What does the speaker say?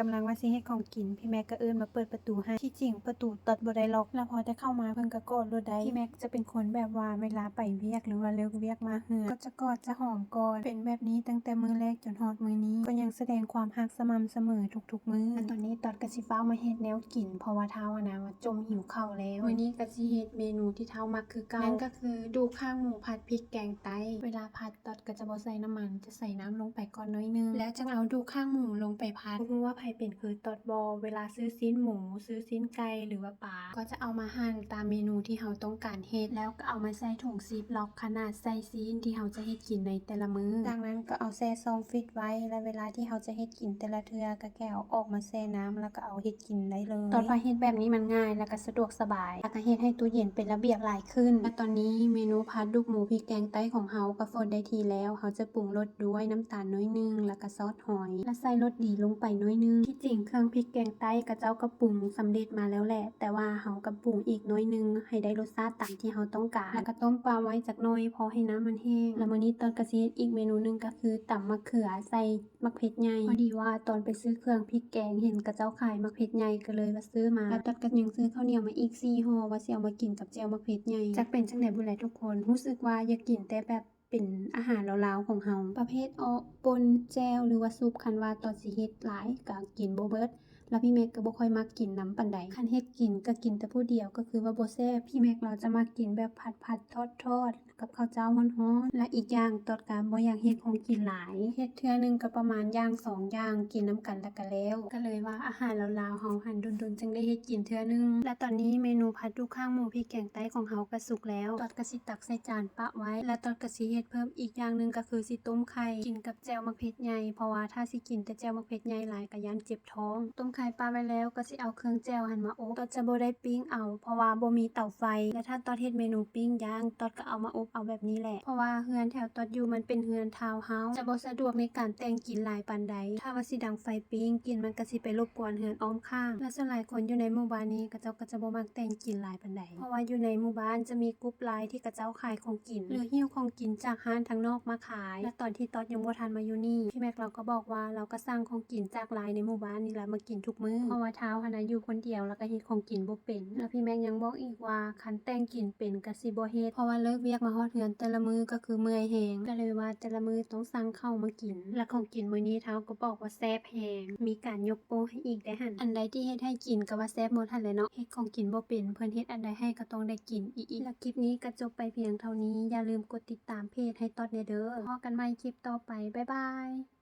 กำลังว่าสิเฮ็ดของกิน พี่แม็กก็เอิ้นมาเปิดประตูให้ที่จริงประตูตัดบ่ได้ล็อก แล้วพอได้เข้ามาเพิ่นก็กอดรถได้พี่แม็กจะเป็นคนแบบว่าเวลาไปเวียกหรือว่าเลิกเวียกมาเฮือนก็จะกอดจะหอมก่อนเป็นแบบนี้ตั้งแต่มื้อแรกจนฮอดมื้อนี้ ก็ยังแสดงความรักสม่ำเสมอทุกๆมื้อตอนนี้ตอดก็สิฟ้าวมาเฮ็ดแนวกินเพราะว่าเท้าอะนะว่าจมหิวข้าวแล้วมื้อนี้ก็สิเฮ็ดเมนูที่เท้ามักคือเก่านั่นก็คือดูข้างหมูผัดพริกแกงไตเวลาผัดตอดก็จะบ่ใส่น้ำมันจะใส่น้ำลงไปก่อนน้อยนึงแล้วจึงเอาดูข้างหมูลงไปผัดบ่รู้ว่าไผเป็นคือตอดบอเวลาซื้อซีนหมู ซื้อซีนไก่หรือว่าปลาก็จะเอามาหั่นตามเมนูที่เราต้องการเฮ็ดแล้วก็เอามาใส่ถุงซิปล็อกขนาดใส่ซีนที่เราจะเฮ็ดกินในแต่ละมื้อจากนั้นก็เอาแช่ซองฟิตไว้ และเวลาที่เราจะเฮ็ดกินแต่ละเทื่อก็แค่เอาออกมาแช่น้ำแล้วก็เอาเฮ็ดกินได้เลยตอนว่าเฮ็ดแบบนี้มันง่ายแล้วก็สะดวกสบายแล้วก็เฮ็ดให้ตู้เย็นเป็นระเบียบหลายขึ้นและตอนนี้เมนูผัดลูกหมูพริกแกงไต้ของเฮาก็ฟดได้ทีแล้วเฮาจะปรุงรสด้วยน้ำตาลน้อยนึงแล้วก็ซอสหอย และใส่รสดีลงไปน้อยนึงที่จริงเครื่องพริกแกงไต้ก็เจ้าก็ปรุงสำเร็จมาแล้วแหละ แต่ว่าเฮาก็ปรุงอีกน้อยนึง ให้ได้รสชาติตามที่เฮาต้องการ แล้วก็ต้มปลาไว้จักน่อยพอให้น้ำมันแห้ง แล้วมื้อนี้ตอนกระสิเฮ็ดอีกเมนูหนึงก็คือตำมะเขือใส่มะเขือใหญ่พอดีว่าตอนไปซื้อเครื่องพริกแกงเห็นกระเจ้าขายมะเขือใหญ่ก็เลยมาซื้อมา แล้วตอนก็ยังซื้อข้าวเหนียวมาอีก4ห่อว่าสิเอามากินกับแจ่วมะเขือใหญ่จักเป็นจังได๋บ่แลทุกคนรู้สึกว่าอยากกินแต่แบบ เป็นอาหารลาวๆของเฮาประเภทออปนแจ่วหรือว่าซุปคันว่าตอนสิเฮ็ดหลายก็กินบ่เบิด แล้วพี่แม็กก็บ่ค่อยมักกินน้ำปานใดคันเฮ็ดกินก็กินแต่ผู้เดียวก็คือว่าบ่แซ่บพี่แม็กเราจะมากินแบบผัดๆทอดๆกับข้าวเจ้าร้อนๆและอีกอย่างตอดกามบ่อยากเฮ็ดของกินหลายเฮ็ดเทื่อหนึงก็ประมาณอย่างสองอย่างกินน้ำกันแล้วก็แล้ว ก็เลยว่าอาหารลาวๆเฮาหันดุนๆจึงได้เฮ็ดกินเทื่อหนึง และตอนนี้เมนูผัดดูข้างหมูพริกแกงไต้ของเฮาก็สุกแล้วตอดก็สิตักใส่จานปะไว้ และตอดก็สิเฮ็ดเพิ่มอีกอย่างหนึงก็คือสิต้มไข่กินกับแจ่วมะเขือใหญ่เพราะว่าถ้าสิกินแต่แจ่วมะเขือใหญ่หลายก็ยันเจ็บท้องต้มไข่ขายปลาไว้แล้วก็สิเอาเครื่องแจวหันมาอบตอดจะโบได้ปิ้งเอา เพราะว่าโบมีเตาไฟ และถ้าตอดเฮ็ดเมนูปิ้งย่างตอดก็เอามาอบเอาแบบนี้แหละ เพราะว่าเฮือนแถวตอดอยู่มันเป็นเฮือนทาวน์เฮาส์จะโบสะดวกในการแต่งกินลายปานใด ถ้าว่าสิดังไฟปิ้งกินมันก็สิไปรบกวนเฮือนอ้อมข้าง และส่วนหลายคนอยู่ในหมู่บ้านนี้ก็เจ้าก็จะบ่มักแต่งกินลายปานใด เพราะว่าอยู่ในหมู่บ้านจะมีกรุ๊ปไลน์ที่กระเจ้าขายของกิน หรือหิ้วของกินจากห้านทางนอกมาขาย และตอนที่ตอดยังโบทันมาอยู่นี่พี่แม็กเราก็บอกว่าเราก็สร้างของกินจากไลน์ในหมู่บ้านนี่แหละมากินทุกมื้อเพราะว่าเท้าหันะอยู่คนเดียวแล้วก็เฮ็ดของกินบ่เป็น แล้วพี่แม็กยังบอกอีกว่าคันแต่งกินเป็นก็สิบ่เฮ็ดเพราะว่าเลิกเวียกมาฮอดเฮือนแต่ละมือก็คือเมื่อยแฮงก็เลยว่าแต่ละมือต้องสั่งเข้าวมากิน และของกินมื้อนี้เท้าก็บอกว่าแซ่บแฮงมีการยกโป้ให้อีกได้หันอันใดที่เฮ็ดให้กินก็ว่าแซ่บหมดหันแหละเนาะเฮ็ดของกินบ่เป็นเพิ่นเฮ็ดอันใดให้ก็ต้องได้กินอีกและคลิปนี้ก็จบไปเพียงเท่านี้อย่าลืมกดติดตามเพจให้ตอดเด้อพบกันใหม่คลิปต่อไปบ๊ายบาย